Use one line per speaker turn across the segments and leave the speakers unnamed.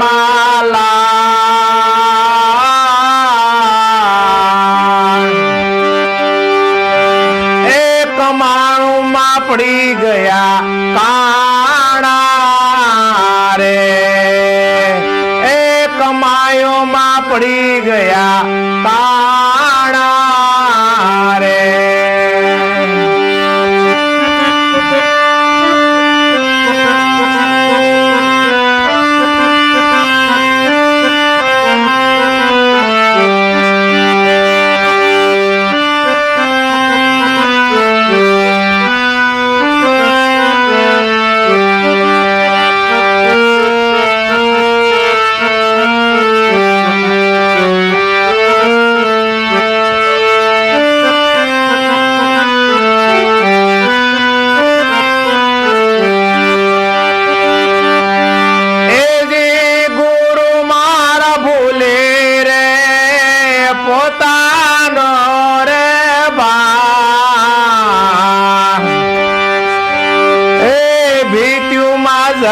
માલા એક માણું માં પડી ગયા કાણા રે. એક માયો માં પડી ગયા કાણા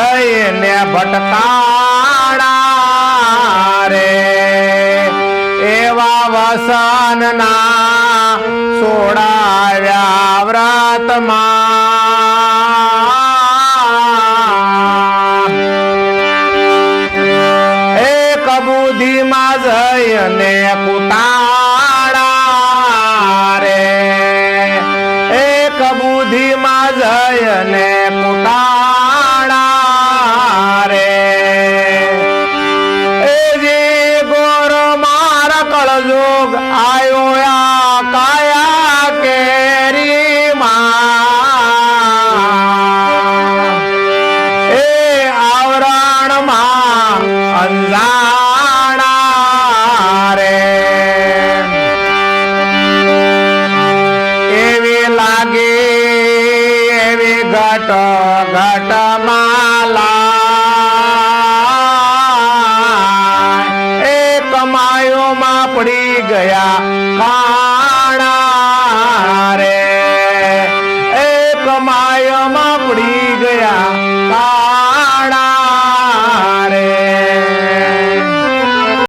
જઈને ભટકાણા રે. એવા વસનના સોડાવ્યા વ્રતમાં. એક બુદ્ધિમાં જઈને કુટાળા કળજોગ આયો કાયા કેરી માં એ આવરણમાં અંજાણા રે. એવી લાગે એવી ઘટ ઘટ માલા પડી ગયા.